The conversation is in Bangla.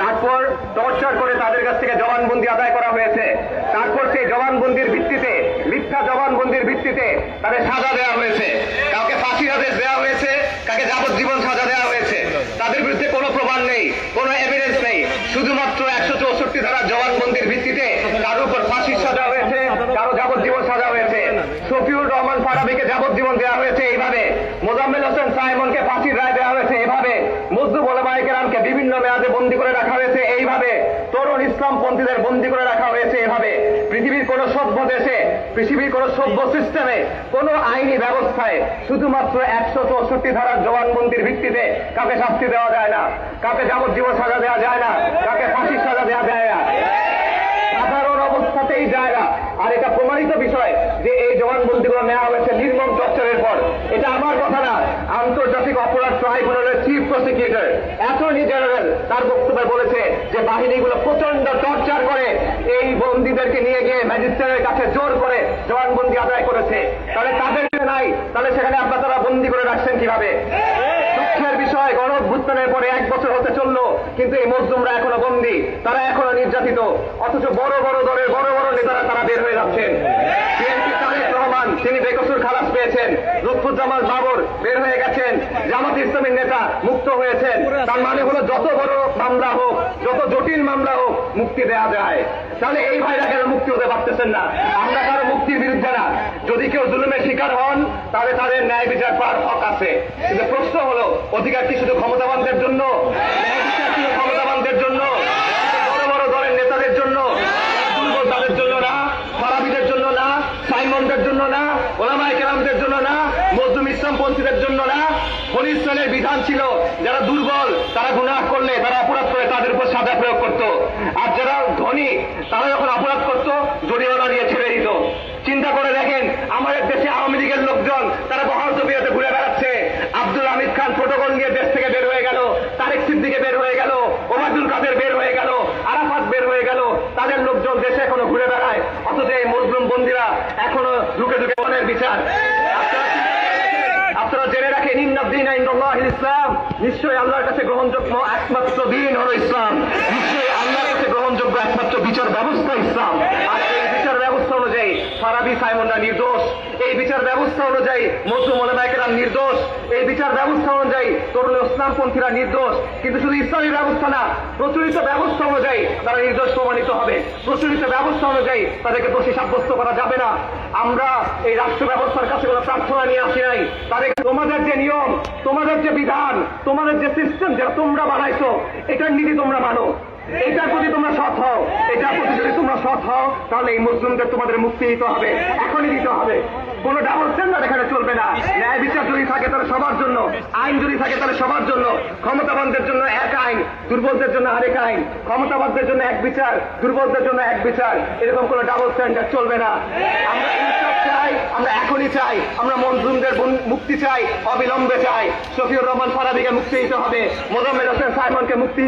তারপর টর্চার করে তাদের কাছ থেকে জবানবন্দি আদায় করা হয়েছে। তারপর সেই জবানবন্দির ভিত্তিতে, মিথ্যা জবানবন্দির ভিত্তিতে তাদের সাজা দেওয়া হয়েছে। কাউকে ফাঁসির আদেশ দেওয়া হয়েছে কাকে যাবজ্জীবন সাজা দেওয়া হয়েছে তাদের বিরুদ্ধে কোনো প্রমাণ নেই কোনো এভিডেন্স নেই শুধুমাত্র একশো চৌষট্টি ধারা জবানবন্দির ভিত্তিতে কারও উপর ফাঁসির সাজা হয়েছে কারও যাবজ্জীবন সাজা হয়েছে শফিউর রহমান ফারাবিকে যাবজ্জীবন দেওয়া হয়েছে এইভাবে মোজাম্মেল হোসেন সাইমনকে ফাঁসির রায় দেওয়া হয়েছে এভাবে মজদুব ওলামাইকেরামকে বিভিন্ন মেয়াদে বন্দী করে রাখা হয়েছে এইভাবে তরুণ ইসলাম পন্থীদের বন্দী করে রাখা হয়েছে এভাবে। পৃথিবীর কোন সভ্য দেশে, পৃথিবীর কোন সভ্য সিস্টেমে কোন আইনি ব্যবস্থায় শুধুমাত্র একশো চৌষট্টি ধারার জবানবন্দির ভিত্তিতে কাউকে শাস্তি দেওয়া যায় না, কাউকে যাবজ্জীবন সাজা দেওয়া যায় না, কাউকে ফাঁসির সাজা দেওয়া যায় না। সাধারণ অবস্থাতেই যায় না। আর এটা প্রমাণিত বিষয় যে এই জবানবন্দিগুলো নেওয়া হয়েছে নির্মম টর্চারের পর। এটা আমার কথা না, আন্তর্জাতিক অপরাধ ট্রাইব্যুনালের চিফ প্রসিকিউটর অ্যাটর্নি জেনারেল তার বক্তব্যে বলেছে যে বাহিনীগুলো প্রচণ্ড টর্চার করে এই বন্দীদেরকে নিয়ে গিয়ে ম্যাজিস্ট্রেটের কাছে জোর করে জবানবন্দি আদায় করেছে। তাহলে তাদের নাই। তাহলে সেখানে আপনারা তারা বন্দি করে রাখছেন কীভাবে? দুঃখের বিষয়, গণ অভ্যুত্থানের পরে এক বছর হতে চলল, কিন্তু এই মজদুমরা এখনও বন্দী। তারা এখনও নির্যাতিত। অথচ বড় বড় দলের বড় বড় নেতারা তারা বের হয়ে যাচ্ছেন। বিএনপি তিনি বেকসুর খালাস পেয়েছেন। লুৎফুজ্জামান বাবর বের হয়ে গেছেন। জামাত ইসলামের নেতা মুক্ত হয়েছেন। তার মানে হলো যত বড় মামলা হোক, যত জটিল মামলা হোক, মুক্তি দেওয়া যায়। তাহলে এই ভাইরা কেন মুক্তি হতে পারতেছেন না? আমরা কারও মুক্তির বিরুদ্ধে না। যদি কেউ জুলুমের শিকার হন, তাহলে তাদের ন্যায় বিচার পাওয়ার হক আছে। কিন্তু প্রশ্ন হলো, অধিকার কি শুধু ক্ষমতাবানদের জন্য? ক্ষমতাবানদের জন্য? বড় বড় দলের নেতাদের জন্য? তাদের জন্য না ফারাবিদের জন্য না, সাইমনদের জন্য না ওলামাই কেরামদের জন্য না মজদুম ইসলাম পন্থীদের জন্য না হলিস্তানের বিধান ছিল যারা দুর্বল, তারা গুনাহ করলে, তারা অপরাধ করে তাদের উপর সাজা প্রয়োগ করত। আর যারা ধনী, তারা যখন অপরাধ করত, জরিমানা দিয়ে ছেড়ে দিত। চিন্তা করে দেখেন, আমাদের দেশে আওয়ামী লীগের লোকজন, তারা বহাল জমিয়াতে ঘুরে বেড়াচ্ছে। আব্দুল হামিদ খান প্রোটোকল নিয়ে দেশ থেকে বের হয়ে গেল, তারেক সিদ্দিকে বের হয়ে গেল, ওবায়দুল কাদের বের হয়ে গেল, আরাফাত বের হয়ে গেল, তাদের লোকজন দেশে এখনও ঘুরে বিচার। আপনারা জেনে রাখেন ইন্দিন ইসলাম। নিশ্চয়ই আল্লাহর কাছে গ্রহণযোগ্য একমাত্র দিন হল ইসলাম। নিশ্চয়ই আল্লাহর কাছে গ্রহণযোগ্য একমাত্র বিচার ব্যবস্থা ইসলাম আর এই বিচার ব্যবস্থা অনুযায়ী ফারাবি সাইমনরা নির্দোষ এই বিচার ব্যবস্থা অনুযায়ী মজলুম ওলামাইকেরা নির্দোষ। এই বিচার ব্যবস্থা অনুযায়ী তরুণ ইসলামপন্থীরা নির্দোষ। কিন্তু শুধু ইসলামী ব্যবস্থা না, প্রচলিত ব্যবস্থা অনুযায়ী তারা নির্দোষ প্রমাণিত হবে। প্রচলিত ব্যবস্থা অনুযায়ী তাদেরকে দোষী সাব্যস্ত করা যাবে না। আমরা এই রাষ্ট্র ব্যবস্থার কাছে কোনো প্রার্থনা নিয়ে আসি নাই। তাদের তোমাদের যে নিয়ম, তোমাদের যে বিধান, তোমাদের যে সিস্টেম যেটা তোমরা বানাইছো, এটার নীতি তোমরা মানো। এটার প্রতি তোমরা সৎ হও। এটার প্রতি যদি তোমরা সৎ হও, তাহলে এই মুসলিমদের তোমাদের মুক্তি দিতে হবে, এখনই দিতে হবে। কোন ডাবল স্ট্যান্ডার্ড এখানে চলবে না। ন্যায় বিচার যদি থাকে তাহলে সবার জন্য, আইন যদি থাকে তাহলে সবার জন্য। ক্ষমতাবানদের জন্য এক আইন, দুর্বলদের জন্য আরেক আইন। ক্ষমতাবানদের জন্য এক বিচার, দুর্বলদের জন্য এক বিচার। এরকম কোন ডাবল স্ট্যান্ডার্ড চলবে না। আমরা চাই, আমরা এখনই চাই। আমরা মনজুমদের মুক্তি চাই, অবিলম্বে চাই। শফিউর রহমান ফারাবিকে মুক্তি দিতে হবে, মোজাম্মেল হোসেন সাইমনকে মুক্তি